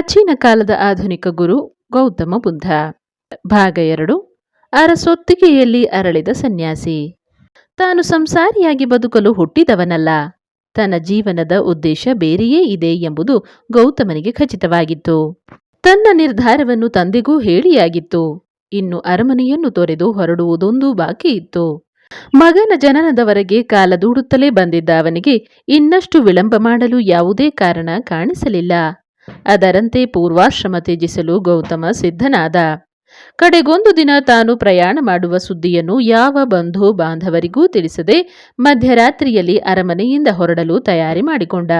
ಪ್ರಾಚೀನ ಕಾಲದ ಆಧುನಿಕ ಗುರು ಗೌತಮ ಬುದ್ಧ. ಭಾಗ ಎರಡು, ಅರಸೊತ್ತಿಗೆಯಲ್ಲಿ ಅರಳಿದ ಸನ್ಯಾಸಿ. ತಾನು ಸಂಸಾರಿಯಾಗಿ ಬದುಕಲು ಹುಟ್ಟಿದವನಲ್ಲ. ತನ್ನ ಜೀವನದ ಉದ್ದೇಶ ಬೇರೆಯೇ ಇದೆ ಎಂಬುದು ಗೌತಮನಿಗೆ ಖಚಿತವಾಗಿತ್ತು. ತನ್ನ ನಿರ್ಧಾರವನ್ನು ತಂದೆಗೂ ಹೇಳಿಯಾಗಿತ್ತು. ಇನ್ನು ಅರಮನೆಯನ್ನು ತೊರೆದು ಹೊರಡುವುದೊಂದು ಬಾಕಿ ಇತ್ತು. ಮಗನ ಜನನದವರೆಗೆ ಕಾಲದೂಡುತ್ತಲೇ ಬಂದಿದ್ದ ಅವನಿಗೆ ಇನ್ನಷ್ಟು ವಿಳಂಬ ಮಾಡಲು ಯಾವುದೇ ಕಾರಣ ಕಾಣಿಸಲಿಲ್ಲ. ಅದರಂತೆ ಪೂರ್ವಾಶ್ರಮ ತ್ಯಜಿಸಲು ಗೌತಮ ಸಿದ್ಧನಾದ. ಕಡೆಗೊಂದು ದಿನ ತಾನು ಪ್ರಯಾಣ ಮಾಡುವ ಸುದ್ದಿಯನ್ನು ಯಾವ ಬಂಧು ಬಾಂಧವರಿಗೂ ತಿಳಿಸದೆ ಮಧ್ಯರಾತ್ರಿಯಲ್ಲಿ ಅರಮನೆಯಿಂದ ಹೊರಡಲು ತಯಾರಿ ಮಾಡಿಕೊಂಡ.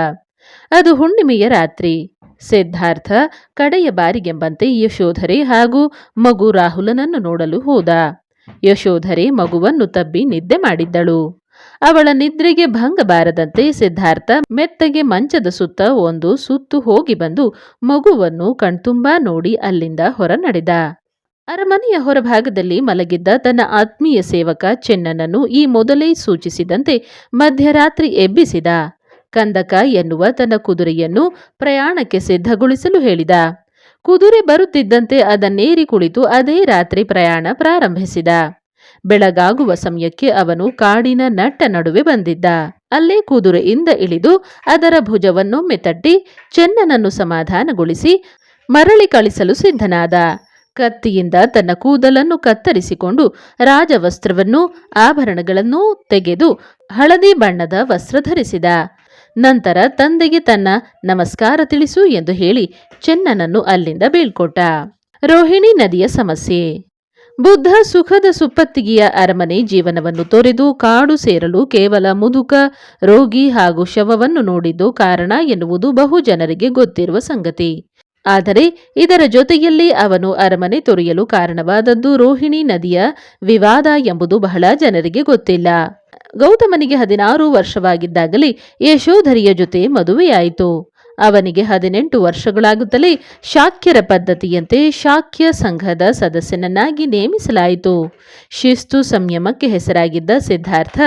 ಅದು ಹುಣ್ಣಿಮೆಯ ರಾತ್ರಿ. ಸಿದ್ಧಾರ್ಥ ಕಡೆಯ ಬಾರಿಗೆಂಬಂತೆ ಯಶೋಧರೆ ಹಾಗೂ ಮಗು ರಾಹುಲನನ್ನು ನೋಡಲು ಹೋದ. ಯಶೋಧರೆ ಮಗುವನ್ನು ತಬ್ಬಿ ನಿದ್ದೆ ಮಾಡಿದ್ದಳು. ಅವಳ ನಿದ್ರೆಗೆ ಭಂಗ ಬಾರದಂತೆ ಸಿದ್ಧಾರ್ಥ ಮೆತ್ತಗೆ ಮಂಚದ ಸುತ್ತ ಒಂದು ಸುತ್ತು ಹೋಗಿ ಬಂದು ಮಗುವನ್ನು ಕಣ್ತುಂಬಾ ನೋಡಿ ಅಲ್ಲಿಂದ ಹೊರ ನಡೆದ ಅರಮನೆಯ ಹೊರಭಾಗದಲ್ಲಿ ಮಲಗಿದ್ದ ತನ್ನ ಆತ್ಮೀಯ ಸೇವಕ ಚೆನ್ನನನ್ನು ಈ ಮೊದಲೇ ಸೂಚಿಸಿದಂತೆ ಮಧ್ಯರಾತ್ರಿ ಎಬ್ಬಿಸಿದ. ಕಂದಕ ಎನ್ನುವ ತನ್ನ ಕುದುರೆಯನ್ನು ಪ್ರಯಾಣಕ್ಕೆ ಸಿದ್ಧಗೊಳಿಸಲು ಹೇಳಿದ. ಕುದುರೆ ಬರುತ್ತಿದ್ದಂತೆ ಅದನ್ನೇರಿ ಕುಳಿತು ಅದೇ ರಾತ್ರಿ ಪ್ರಯಾಣ ಪ್ರಾರಂಭಿಸಿದ. ಬೆಳಗಾಗುವ ಸಮಯಕ್ಕೆ ಅವನು ಕಾಡಿನ ನಟ್ಟ ನಡುವೆ ಬಂದಿದ್ದ. ಅಲ್ಲೇ ಕುದುರೆಯಿಂದ ಇಳಿದು ಅದರ ಭುಜವನ್ನೊಮ್ಮೆ ತಟ್ಟಿ ಚೆನ್ನನನ್ನು ಸಮಾಧಾನಗೊಳಿಸಿ ಮರಳಿ ಕಳಿಸಲು ಸಿದ್ಧನಾದ. ಕತ್ತಿಯಿಂದ ತನ್ನ ಕೂದಲನ್ನು ಕತ್ತರಿಸಿಕೊಂಡು ರಾಜವಸ್ತ್ರವನ್ನು ಆಭರಣಗಳನ್ನು ತೆಗೆದು ಹಳದಿ ಬಣ್ಣದ ವಸ್ತ್ರ ಧರಿಸಿದ. ನಂತರ ತಂದೆಗೆ ತನ್ನ ನಮಸ್ಕಾರ ತಿಳಿಸು ಎಂದು ಹೇಳಿ ಚೆನ್ನನನ್ನು ಅಲ್ಲಿಂದ ಬೀಳ್ಕೊಟ್ಟ. ರೋಹಿಣಿ ನದಿಯ ಸಮಸ್ಯೆ. ಬುದ್ಧ ಸುಖದ ಸುಪ್ಪತ್ತಿಗೆಯ ಅರಮನೆ ಜೀವನವನ್ನು ತೊರೆದು ಕಾಡು ಸೇರಲು ಕೇವಲ ಮುದುಕ, ರೋಗಿ ಹಾಗೂ ಶವವನ್ನು ನೋಡಿದ್ದು ಕಾರಣ ಎನ್ನುವುದು ಬಹು ಜನರಿಗೆ ಗೊತ್ತಿರುವ ಸಂಗತಿ. ಆದರೆ ಇದರ ಜೊತೆಯಲ್ಲಿ ಅವನು ಅರಮನೆ ತೊರೆಯಲು ಕಾರಣವಾದದ್ದು ರೋಹಿಣಿ ನದಿಯ ವಿವಾದ ಎಂಬುದು ಬಹಳ ಜನರಿಗೆ ಗೊತ್ತಿಲ್ಲ. ಗೌತಮನಿಗೆ ಹದಿನಾರು ವರ್ಷವಾಗಿದ್ದಾಗಲೇ ಯಶೋಧರಿಯ ಜೊತೆ ಮದುವೆಯಾಯಿತು. ಅವನಿಗೆ ಹದಿನೆಂಟು ವರ್ಷಗಳಾಗುತ್ತಲೇ ಶಾಕ್ಯರ ಪದ್ಧತಿಯಂತೆ ಶಾಕ್ಯ ಸಂಘದ ಸದಸ್ಯನನ್ನಾಗಿ ನೇಮಿಸಲಾಯಿತು. ಶಿಸ್ತು ಸಂಯಮಕ್ಕೆ ಹೆಸರಾಗಿದ್ದ ಸಿದ್ಧಾರ್ಥ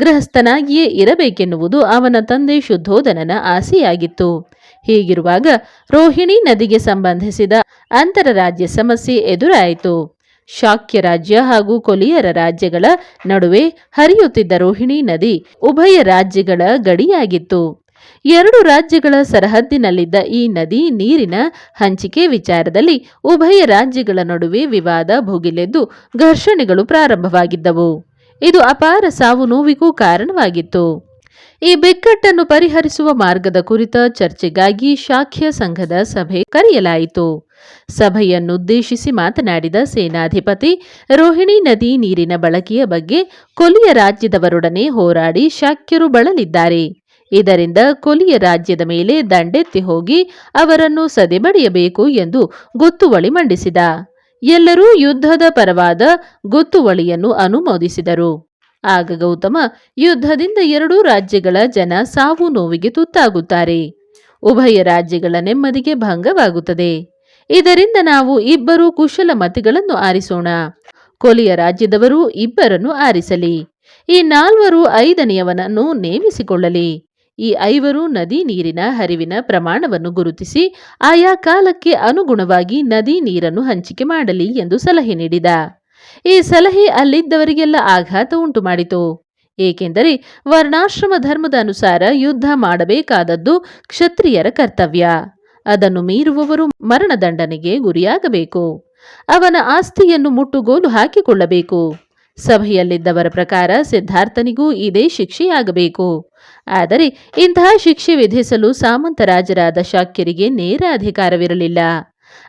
ಗೃಹಸ್ಥನಾಗಿಯೇ ಇರಬೇಕೆನ್ನುವುದು ಅವನ ತಂದೆ ಶುದ್ಧೋಧನನ ಆಸೆಯಾಗಿತ್ತು. ಹೀಗಿರುವಾಗ ರೋಹಿಣಿ ನದಿಗೆ ಸಂಬಂಧಿಸಿದ ಅಂತರರಾಜ್ಯ ಸಮಸ್ಯೆ ಎದುರಾಯಿತು. ಶಾಕ್ಯ ರಾಜ್ಯ ಹಾಗೂ ಕೊಲಿಯರ ರಾಜ್ಯಗಳ ನಡುವೆ ಹರಿಯುತ್ತಿದ್ದ ರೋಹಿಣಿ ನದಿ ಉಭಯ ರಾಜ್ಯಗಳ ಗಡಿಯಾಗಿತ್ತು. ಎರಡು ರಾಜ್ಯಗಳ ಸರಹದ್ದಿನಲ್ಲಿದ್ದ ಈ ನದಿ ನೀರಿನ ಹಂಚಿಕೆ ವಿಚಾರದಲ್ಲಿ ಉಭಯ ರಾಜ್ಯಗಳ ನಡುವೆ ವಿವಾದ ಭುಗಿಲೆದ್ದು ಘರ್ಷಣೆಗಳು ಪ್ರಾರಂಭವಾಗಿದ್ದವು. ಇದು ಅಪಾರ ಸಾವು ನೋವಿಗೂ ಕಾರಣವಾಗಿತ್ತು. ಈ ಬಿಕ್ಕಟ್ಟನ್ನು ಪರಿಹರಿಸುವ ಮಾರ್ಗದ ಕುರಿತ ಚರ್ಚೆಗಾಗಿ ಶಾಖ್ಯ ಸಂಘದ ಸಭೆ ಕರೆಯಲಾಯಿತು. ಸಭೆಯನ್ನುದ್ದೇಶಿಸಿ ಮಾತನಾಡಿದ ಸೇನಾಧಿಪತಿ, ರೋಹಿಣಿ ನದಿ ನೀರಿನ ಬಳಕೆಯ ಬಗ್ಗೆ ಕೊಲಿಯ ರಾಜ್ಯದವರೊಡನೆ ಹೋರಾಡಿ ಶಾಖ್ಯರು ಬಳಲಿದ್ದಾರೆ. ಇದರಿಂದ ಕೊಲಿಯ ರಾಜ್ಯದ ಮೇಲೆ ದಂಡೆತ್ತಿ ಹೋಗಿ ಅವರನ್ನು ಸದೆಬಡಿಯಬೇಕು ಎಂದು ಗೊತ್ತುವಳಿ ಮಂಡಿಸಿದ. ಎಲ್ಲರೂ ಯುದ್ಧದ ಪರವಾದ ಗೊತ್ತುವಳಿಯನ್ನು ಅನುಮೋದಿಸಿದರು. ಆಗ ಗೌತಮ ಯುದ್ಧದಿಂದ ಎರಡೂ ರಾಜ್ಯಗಳ ಜನ ಸಾವು ನೋವಿಗೆ ತುತ್ತಾಗುತ್ತಾರೆ. ಉಭಯ ರಾಜ್ಯಗಳ ನೆಮ್ಮದಿಗೆ ಭಂಗವಾಗುತ್ತದೆ. ಇದರಿಂದ ನಾವು ಇಬ್ಬರು ಕುಶಲಮತಿಗಳನ್ನು ಆರಿಸೋಣ. ಕೊಲಿಯ ರಾಜ್ಯದವರು ಇಬ್ಬರನ್ನು ಆರಿಸಲಿ. ಈ ನಾಲ್ವರು ಐದನೆಯವನನ್ನು ನೇಮಿಸಿಕೊಳ್ಳಲಿ. ಈ ಐವರು ನದಿ ನೀರಿನ ಹರಿವಿನ ಪ್ರಮಾಣವನ್ನು ಗುರುತಿಸಿ ಆಯಾ ಕಾಲಕ್ಕೆ ಅನುಗುಣವಾಗಿ ನದಿ ನೀರನ್ನು ಹಂಚಿಕೆ ಮಾಡಲಿ ಎಂದು ಸಲಹೆ ನೀಡಿದ. ಈ ಸಲಹೆ ಅಲ್ಲಿದ್ದವರಿಗೆಲ್ಲ ಆಘಾತ ಉಂಟು ಮಾಡಿತು. ಏಕೆಂದರೆ ವರ್ಣಾಶ್ರಮ ಧರ್ಮದ ಅನುಸಾರ ಯುದ್ಧ ಮಾಡಬೇಕಾದದ್ದು ಕ್ಷತ್ರಿಯರ ಕರ್ತವ್ಯ. ಅದನ್ನು ಮೀರುವವರು ಮರಣದಂಡನೆಗೆ ಗುರಿಯಾಗಬೇಕು. ಅವನ ಆಸ್ತಿಯನ್ನು ಮುಟ್ಟುಗೋಲು ಹಾಕಿಕೊಳ್ಳಬೇಕು. ಸಭೆಯಲ್ಲಿದ್ದವರ ಪ್ರಕಾರ ಸಿದ್ಧಾರ್ಥನಿಗೂ ಇದೇ ಶಿಕ್ಷೆಯಾಗಬೇಕು. ಆದರೆ ಇಂತಹ ಶಿಕ್ಷೆ ವಿಧಿಸಲು ಸಾಮಂತರಾಜರಾದ ಶಾಕ್ಯರಿಗೆ ನೇರ ಅಧಿಕಾರವಿರಲಿಲ್ಲ.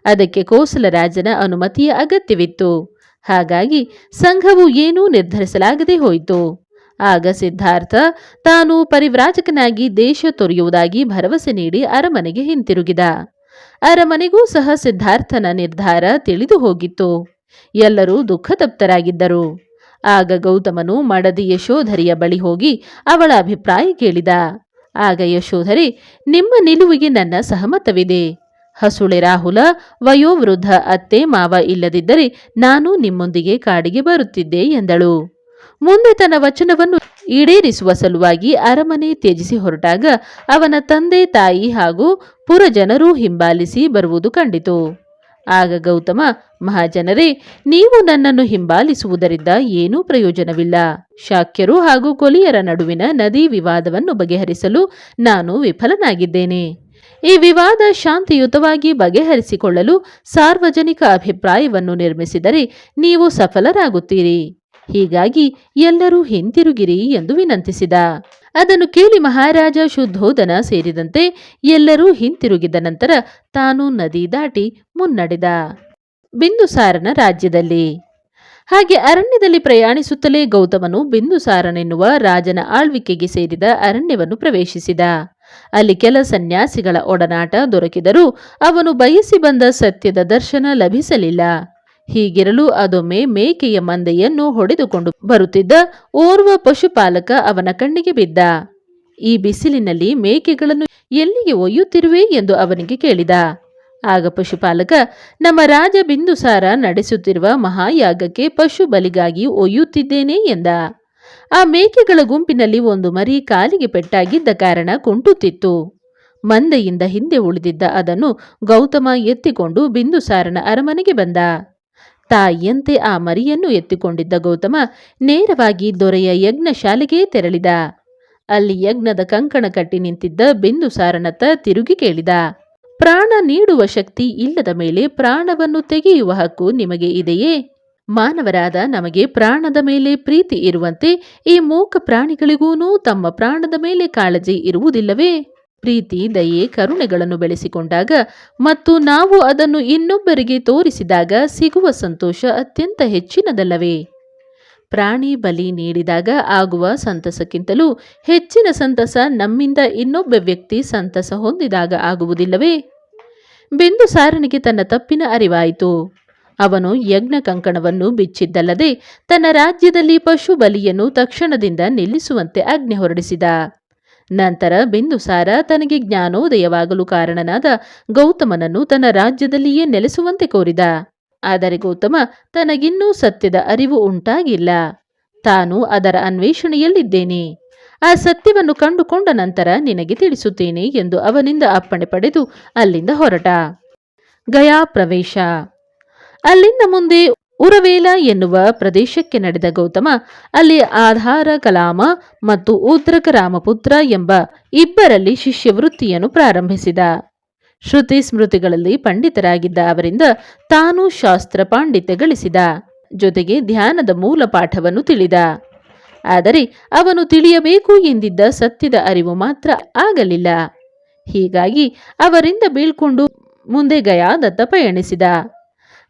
ಅದಕ್ಕೆ ಕೋಸಲರಾಜನ ಅನುಮತಿಯ ಅಗತ್ಯವಿತ್ತು. ಹಾಗಾಗಿ ಸಂಘವು ಏನೂ ನಿರ್ಧರಿಸಲಾಗದೆ ಹೋಯಿತು. ಆಗ ಸಿದ್ಧಾರ್ಥ ತಾನು ಪರಿವ್ರಾಜಕನಾಗಿ ದೇಶ ತೊರೆಯುವುದಾಗಿ ಭರವಸೆ ನೀಡಿ ಅರಮನೆಗೆ ಹಿಂತಿರುಗಿದ. ಅರಮನೆಗೂ ಸಹ ಸಿದ್ಧಾರ್ಥನ ನಿರ್ಧಾರ ತಿಳಿದು ಹೋಗಿತ್ತು. ಎಲ್ಲರೂ ದುಃಖತಪ್ತರಾಗಿದ್ದರು. ಆಗ ಗೌತಮನು ಮಡದಿ ಯಶೋಧರಿಯ ಬಳಿ ಹೋಗಿ ಅವಳ ಅಭಿಪ್ರಾಯ ಕೇಳಿದ. ಆಗ ಯಶೋಧರಿ, ನಿಮ್ಮ ನಿಲುವಿಗೆ ನನ್ನ ಸಹಮತವಿದೆ. ಹಸುಳೆ ರಾಹುಲ, ವಯೋವೃದ್ಧ ಅತ್ತೆ ಮಾವ ಇಲ್ಲದಿದ್ದರೆ ನಾನು ನಿಮ್ಮೊಂದಿಗೆ ಕಾಡಿಗೆ ಬರುತ್ತಿದ್ದೆ ಎಂದಳು. ಮುಂದೆ ತನ್ನ ವಚನವನ್ನು ಈಡೇರಿಸುವ ಸಲುವಾಗಿ ಅರಮನೆ ತ್ಯಜಿಸಿ ಹೊರಟಾಗ ಅವನ ತಂದೆ ತಾಯಿ ಹಾಗೂ ಪುರಜನರು ಹಿಂಬಾಲಿಸಿ ಬರುವುದು ಕಂಡಿತು. ಆಗ ಗೌತಮ, ಮಹಾಜನರೇ, ನೀವು ನನ್ನನ್ನು ಹಿಂಬಾಲಿಸುವುದರಿಂದ ಏನೂ ಪ್ರಯೋಜನವಿಲ್ಲ. ಶಾಕ್ಯರು ಹಾಗೂ ಕೊಲಿಯರ ನಡುವಿನ ನದಿ ವಿವಾದವನ್ನು ಬಗೆಹರಿಸಲು ನಾನು ವಿಫಲನಾಗಿದ್ದೇನೆ. ಈ ವಿವಾದ ಶಾಂತಿಯುತವಾಗಿ ಬಗೆಹರಿಸಿಕೊಳ್ಳಲು ಸಾರ್ವಜನಿಕ ಅಭಿಪ್ರಾಯವನ್ನು ನಿರ್ಮಿಸಿದರೆ ನೀವು ಸಫಲರಾಗುತ್ತೀರಿ. ಹೀಗಾಗಿ ಎಲ್ಲರೂ ಹಿಂತಿರುಗಿರಿ ಎಂದು ವಿನಂತಿಸಿದ. ಅದನ್ನು ಕೇಳಿ ಮಹಾರಾಜ ಶುದ್ಧೋಧನ ಸೇರಿದಂತೆ ಎಲ್ಲರೂ ಹಿಂತಿರುಗಿದ ನಂತರ ತಾನು ನದಿ ದಾಟಿ ಮುನ್ನಡೆದ. ಬಿಂದುಸಾರನ ರಾಜ್ಯದಲ್ಲಿ. ಹಾಗೆ ಅರಣ್ಯದಲ್ಲಿ ಪ್ರಯಾಣಿಸುತ್ತಲೇ ಗೌತಮನು ಬಿಂದುಸಾರನೆನ್ನುವ ರಾಜನ ಆಳ್ವಿಕೆಗೆ ಸೇರಿದ ಅರಣ್ಯವನ್ನು ಪ್ರವೇಶಿಸಿದ. ಅಲ್ಲಿ ಕೆಲ ಸನ್ಯಾಸಿಗಳ ಒಡನಾಟ ದೊರಕಿದರೂ ಅವನು ಬಯಸಿ ಬಂದ ಸತ್ಯದ ದರ್ಶನ ಲಭಿಸಲಿಲ್ಲ. ಹೀಗಿರಲು ಅದೊಮ್ಮೆ ಮೇಕೆಯ ಮಂದೆಯನ್ನು ಹೊಡೆದುಕೊಂಡು ಬರುತ್ತಿದ್ದ ಓರ್ವ ಪಶುಪಾಲಕ ಅವನ ಕಣ್ಣಿಗೆ ಬಿದ್ದ. ಈ ಬಿಸಿಲಿನಲ್ಲಿ ಮೇಕೆಗಳನ್ನು ಎಲ್ಲಿಗೆ ಒಯ್ಯುತ್ತಿರುವೆ ಎಂದು ಅವನಿಗೆ ಕೇಳಿದ. ಆಗ ಪಶುಪಾಲಕ, ನಮ್ಮ ರಾಜ ಬಿಂದುಸಾರ ನಡೆಸುತ್ತಿರುವ ಮಹಾಯಾಗಕ್ಕೆ ಪಶು ಬಲಿಗಾಗಿ ಒಯ್ಯುತ್ತಿದ್ದೇನೆ ಎಂದ. ಆ ಮೇಕೆಗಳ ಗುಂಪಿನಲ್ಲಿ ಒಂದು ಮರಿ ಕಾಲಿಗೆ ಪೆಟ್ಟಾಗಿದ್ದ ಕಾರಣ ಕುಂಟುತ್ತಿತ್ತು. ಮಂದೆಯಿಂದ ಹಿಂದೆ ಉಳಿದಿದ್ದ ಅದನ್ನು ಗೌತಮ ಎತ್ತಿಕೊಂಡು ಬಿಂದುಸಾರನ ಅರಮನೆಗೆ ಬಂದ. ತಾಯಿಯಂತೆ ಆ ಮರಿಯನ್ನು ಎತ್ತಿಕೊಂಡಿದ್ದ ಗೌತಮ ನೇರವಾಗಿ ದೊರೆಯ ಯಜ್ಞಶಾಲೆಗೆ ತೆರಳಿದ. ಅಲ್ಲಿ ಯಜ್ಞದ ಕಂಕಣ ಕಟ್ಟಿ ನಿಂತಿದ್ದ ಬಿಂದುಸಾರನತ್ತ ತಿರುಗಿ ಕೇಳಿದ. ಪ್ರಾಣ ನೀಡುವ ಶಕ್ತಿ ಇಲ್ಲದ ಮೇಲೆ ಪ್ರಾಣವನ್ನು ತೆಗೆಯುವ ಹಕ್ಕು ನಿಮಗೆ ಇದೆಯೇ? ಮಾನವರಾದ ನಮಗೆ ಪ್ರಾಣದ ಮೇಲೆ ಪ್ರೀತಿ ಇರುವಂತೆ ಈ ಮೂಕ ಪ್ರಾಣಿಗಳಿಗೂ ತಮ್ಮ ಪ್ರಾಣದ ಮೇಲೆ ಕಾಳಜಿ ಇರುವುದಿಲ್ಲವೇ? ಪ್ರೀತಿ, ದಯೆ, ಕರುಣೆಗಳನ್ನು ಬೆಳೆಸಿಕೊಂಡಾಗ ಮತ್ತು ನಾವು ಅದನ್ನು ಇನ್ನೊಬ್ಬರಿಗೆ ತೋರಿಸಿದಾಗ ಸಿಗುವ ಸಂತೋಷ ಅತ್ಯಂತ ಹೆಚ್ಚಿನದಲ್ಲವೇ? ಪ್ರಾಣಿ ಬಲಿ ನೀಡಿದಾಗ ಆಗುವ ಸಂತಸಕ್ಕಿಂತಲೂ ಹೆಚ್ಚಿನ ಸಂತಸ ನಮ್ಮಿಂದ ಇನ್ನೊಬ್ಬ ವ್ಯಕ್ತಿ ಸಂತಸ ಹೊಂದಿದಾಗ ಆಗುವುದಿಲ್ಲವೇ? ಬಿಂದುಸಾರನಿಗೆ ತನ್ನ ತಪ್ಪಿನ ಅರಿವಾಯಿತು. ಅವನು ಯಜ್ಞ ಕಂಕಣವನ್ನು ಬಿಚ್ಚಿದ್ದಲ್ಲದೆ ತನ್ನ ರಾಜ್ಯದಲ್ಲಿ ಪಶು ಬಲಿಯನ್ನು ತಕ್ಷಣದಿಂದ ನಿಲ್ಲಿಸುವಂತೆ ಆಜ್ಞೆ ಹೊರಡಿಸಿದ. ನಂತರ ಬಿಂದುಸಾರ ತನಗೆ ಜ್ಞಾನೋದಯವಾಗಲು ಕಾರಣನಾದ ಗೌತಮನನ್ನು ತನ್ನ ರಾಜ್ಯದಲ್ಲಿಯೇ ನೆಲೆಸುವಂತೆ ಕೋರಿದ. ಆದರೆ ಗೌತಮ ತನಗಿನ್ನೂ ಸತ್ಯದ ಅರಿವು ಉಂಟಾಗಿಲ್ಲ. ತಾನು ಅದರ ಅನ್ವೇಷಣೆಯಲ್ಲಿದ್ದೇನೆ. ಆ ಸತ್ಯವನ್ನು ಕಂಡುಕೊಂಡ ನಂತರ ನಿನಗೆ ತಿಳಿಸುತ್ತೇನೆ ಎಂದು ಅವನಿಂದ ಅಪ್ಪಣೆ ಪಡೆದು ಅಲ್ಲಿಂದ ಹೊರಟ. ಗಯಾ ಪ್ರವೇಶ. ಅಲ್ಲಿಂದ ಮುಂದೆ ಉರವೇಲ ಎನ್ನುವ ಪ್ರದೇಶಕ್ಕೆ ನಡೆದ ಗೌತಮ, ಅಲ್ಲಿ ಆಧಾರ ಕಲಾಮ ಮತ್ತು ಉದ್ರಕ ರಾಮಪುತ್ರ ಎಂಬ ಇಬ್ಬರಲ್ಲಿ ಶಿಷ್ಯವೃತ್ತಿಯನ್ನು ಪ್ರಾರಂಭಿಸಿದ. ಶ್ರುತಿ ಸ್ಮೃತಿಗಳಲ್ಲಿ ಪಂಡಿತರಾಗಿದ್ದ ಅವರಿಂದ ತಾನು ಶಾಸ್ತ್ರ ಪಾಂಡಿತ್ಯ ಗಳಿಸಿದ ಜೊತೆಗೆ ಧ್ಯಾನದ ಮೂಲ ಪಾಠವನ್ನು ತಿಳಿದ. ಆದರೆ ಅವನು ತಿಳಿಯಬೇಕು ಎಂದಿದ್ದ ಸತ್ಯದ ಅರಿವು ಮಾತ್ರ ಆಗಲಿಲ್ಲ. ಹೀಗಾಗಿ ಅವರಿಂದ ಬೀಳ್ಕೊಂಡು ಮುಂದೆ ಗಯಾದತ್ತ ಪಯಣಿಸಿದ.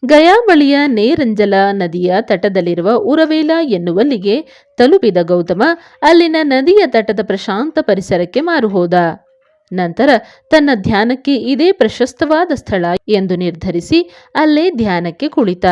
ಗಯಾ ಬಳಿಯ ನೇರಂಜಲ ನದಿಯ ತಟದಲ್ಲಿರುವ ಉರವೇಲ ಎನ್ನುವಲ್ಲಿಗೆ ತಲುಪಿದ ಗೌತಮ ಅಲ್ಲಿನ ನದಿಯ ತಟದ ಪ್ರಶಾಂತ ಪರಿಸರಕ್ಕೆ ಮಾರು ಹೋದ ನಂತರ ತನ್ನ ಧ್ಯಾನಕ್ಕೆ ಇದೇ ಪ್ರಶಸ್ತವಾದ ಸ್ಥಳ ಎಂದು ನಿರ್ಧರಿಸಿ ಅಲ್ಲೇ ಧ್ಯಾನಕ್ಕೆ ಕುಳಿತ.